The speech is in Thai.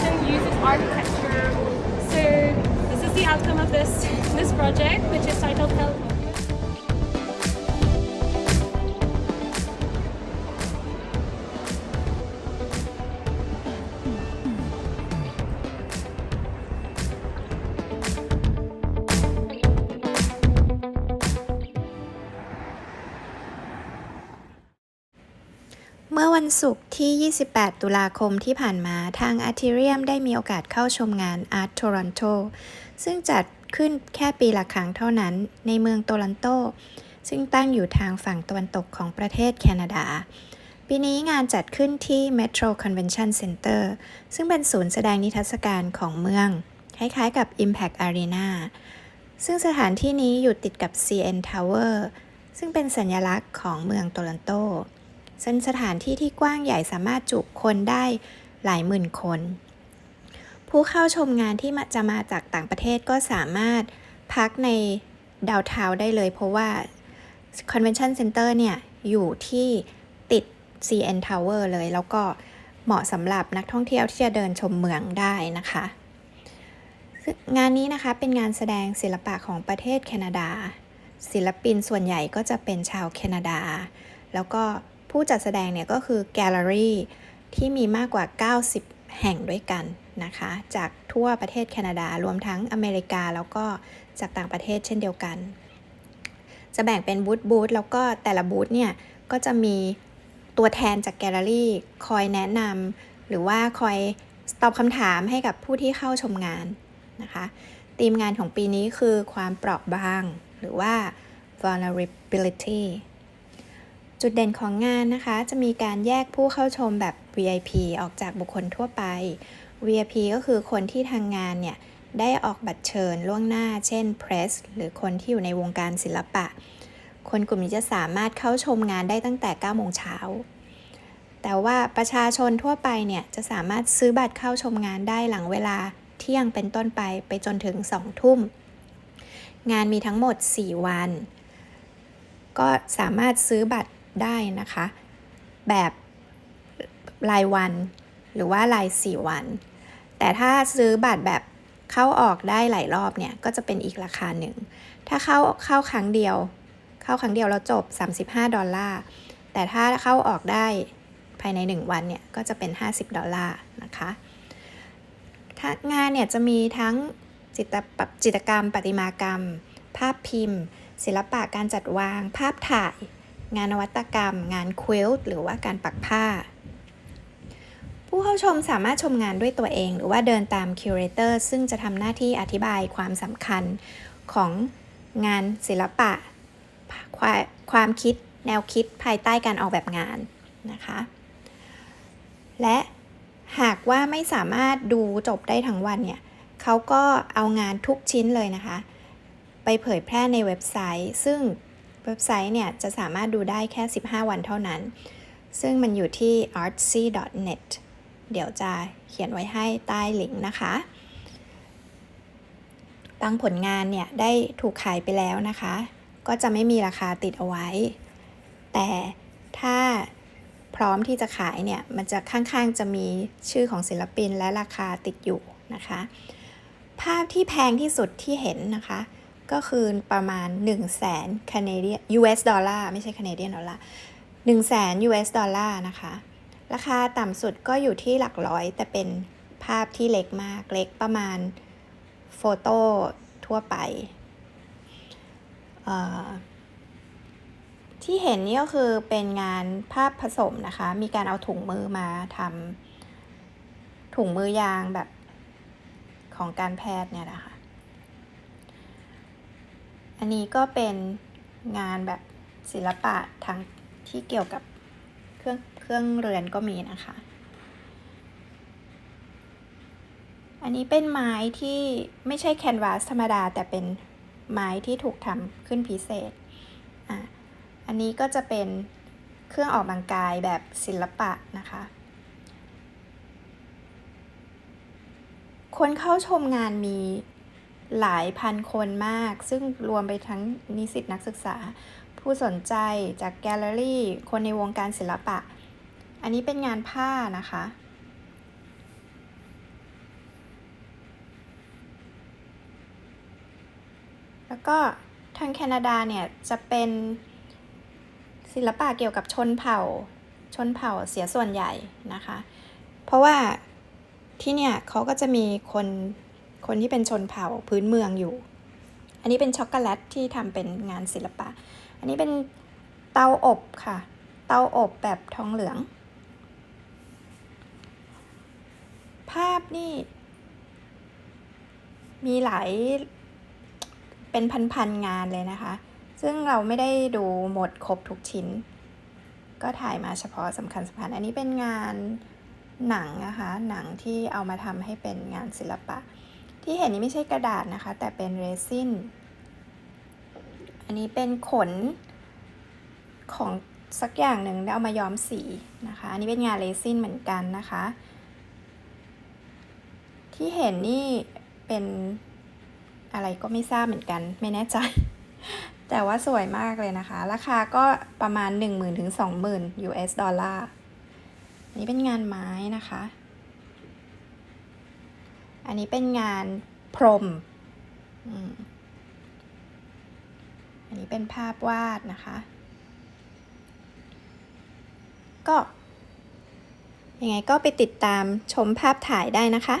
Hamilton uses architecture. So this is the outcome of this this project, which is titled California. เมื่อวันศุกร์ที่ 28 ตุลาคมที่ผ่านมาทาง a r t e r i u m ได้มีโอกาสเข้าชมงาน Art Toronto ซึ่งจัดขึ้นแค่ปีละครั้งเท่านั้นในเมืองโตลันโต ซึ่งตั้งอยู่ทางฝั่งตะวันตกของประเทศแคนาดา ปีนี้งานจัดขึ้นที่ Metro Convention Center ซึ่งเป็นศูนย์แสดงนิทรรศการของเมือง คล้ายๆกับ Impact Arena ซึ่งสถานที่นี้อยู่ติดกับ CN Tower ซึ่งเป็นสัญลักษณ์ของเมืองโตลันโต เป็นสถานที่ที่กว้างใหญ่สามารถจุคนได้หลายหมื่นคน ผู้เข้าชมงานที่จะมาจากต่างประเทศก็สามารถพักในดาวเทาได้เลย เพราะว่า Convention Center เนี่ย อยู่ที่ติด CN Tower เลย แล้วก็เหมาะสำหรับนักท่องเที่ยวที่จะเดินชมเมืองได้นะคะ งานนี้นะคะเป็นงานแสดงศิลปะของประเทศแคนาดา ศิลปินส่วนใหญ่ก็จะเป็นชาวแคนาดา แล้วก็ ผู้จัดแสดงเนี่ยก็คือแกลเลอรี่ที่มีมากกว่า 90 แห่งด้วยกันนะคะ จากทั่วประเทศแคนาดารวมทั้งอเมริกาแล้วก็จากต่างประเทศเช่นเดียวกัน จะแบ่งเป็นบูธบูธแล้วก็แต่ละบูธเนี่ย ก็จะมีตัวแทนจากแกลเลอรี่คอยแนะนำหรือว่าคอยตอบคำถามให้กับผู้ที่เข้าชมงานนะคะธีมงานของปีนี้คือความเปราะบาง หรือว่า vulnerability จุดเด่นของงานนะคะ จะมีการแยกผู้เข้าชมแบบ VIP ออกจากบุคคลทั่วไป VIP ก็คือคนที่ทางงานเนี่ย ได้ออกบัตรเชิญล่วงหน้า เช่น Press หรือคนที่อยู่ในวงการศิลปะ คนกลุ่มนี้จะสามารถเข้าชมงานได้ตั้งแต่ 9 โมงเช้า แต่ว่าประชาชนทั่วไปเนี่ย จะสามารถซื้อบัตรเข้าชมงานได้หลังเวลาเที่ยงเป็นต้นไปไปจนถึง 2 ทุ่ม งานมีทั้งหมด 4 วัน ก็สามารถซื้อบัตร ได้นะคะ แบบรายวันหรือว่าราย 4 วัน แต่ถ้าซื้อบัตรแบบเข้าออกได้หลายรอบเนี่ยก็จะเป็นอีกราคาหนึ่ง ถ้าเข้าเข้าครั้งเดียว เข้าครั้งเดียวแล้วจบ 35 ดอลลาร์ แต่ถ้าเข้าออกได้ภายใน 1 วันเนี่ยก็จะเป็น 50 ดอลลาร์นะคะถ้างานเนี่ยจะมีทั้งจิตปจิตกรรมประติมากรรม ภาพพิมพ์ ศิลปะการจัดวาง ภาพถ่าย งานนวัตกรรม งานควิลต์หรือว่าการปักผ้า ผู้เข้าชมสามารถชมงานด้วยตัวเอง หรือว่าเดินตามคิวเรเตอร์ซึ่งจะทำหน้าที่อธิบายความสำคัญของงานศิลปะ ความความคิดแนวคิดภายใต้การออกแบบงานนะคะ และหากว่าไม่สามารถดูจบได้ทั้งวันเนี่ยเขาก็เอางานทุกชิ้นเลยนะคะ ไปเผยแพร่ในเว็บไซต์ ซึ่ง เว็บไซต์เนี่ยจะสามารถดูได้แค่ 15 วันเท่านั้น ซึ่งมันอยู่ที่ artsy.net เดี๋ยวจะเขียนไว้ให้ใต้ลิงก์นะคะ บางผลงานเนี่ยได้ถูกขายไปแล้วนะคะ ก็จะไม่มีราคาติดเอาไว้ แต่ถ้าพร้อมที่จะขายเนี่ย มันจะข้างๆจะมีชื่อของศิลปินและราคาติดอยู่นะคะ ภาพที่แพงที่สุดที่เห็นนะคะ ก็คือประมาณ 1 0 0 0 0แสน Canadian US ดอลลาร์ไม่ใช่ Canadian ดอลลาร์1 0 0 0 0แสน US ดอลลาร์นะคะ ราคาต่ำสุดก็อยู่ที่หลักร้อย แต่เป็นภาพที่เล็กมาก เล็กประมาณโฟโต้ทั่วไป ที่เห็นนี่ก็คือเป็นงานภาพผสมนะคะ มีการเอาถุงมือมาทำถุงมือยางแบบของการแพทย์เนี่ยนะคะ อันนี้ก็เป็นงานแบบศิลปะทั้งที่เกี่ยวกับเครื่องเครื่องเรือนก็มีนะคะ อันนี้เป็นไม้ที่ไม่ใช่แคนวาสธรรมดา แต่เป็นไม้ที่ถูกทำขึ้นพิเศษอะอันนี้ก็จะเป็นเครื่องออกกำลังกายแบบศิลปะนะคะ คนเข้าชมงานมี หลายพันคนมาก ซึ่งรวมไปทั้งนิสิตนักศึกษา ผู้สนใจจากแกลเลอรี่ คนในวงการศิลปะ อันนี้เป็นงานผ้านะคะ แล้วก็ทางแคนาดาเนี่ยจะเป็นศิลปะเกี่ยวกับชนเผ่า ชนเผ่าเสียส่วนใหญ่นะคะ เพราะว่าที่เนี่ยเขาก็จะมีคน คนที่เป็นชนเผ่าพื้นเมืองอยู่ อันนี้เป็นช็อกโกแลตที่ทำเป็นงานศิลปะ อันนี้เป็นเตาอบค่ะ เตาอบแบบทองเหลือง ภาพนี่ มีหลายเป็นพันๆงานเลยนะคะ ซึ่งเราไม่ได้ดูหมดครบทุกชิ้น ก็ถ่ายมาเฉพาะสำคัญสำคัญ อันนี้เป็นงานหนังนะคะ หนังที่เอามาทำให้เป็นงานศิลปะ ที่เห็นนี้ไม่ใช่กระดาษนะคะ แต่เป็นเรซิน อันนี้เป็นขนของสักอย่างหนึ่งแล้วเอามาย้อมสีนะคะ อันนี้เป็นงานเรซินเหมือนกันนะคะ ที่เห็นนี่เป็นอะไรก็ไม่ทราบเหมือนกัน ไม่แน่ใจ แต่ว่าสวยมากเลยนะคะ ราคาก็ประมาณ 10,000ถึง20,000 US ดอลลาร์นนี้เป็นงานไม้นะคะ อันนี้เป็นงานพรมอืมอันนี้เป็นภาพวาดนะคะ ก็ยังไงก็ไปติดตามชมภาพถ่ายได้นะคะ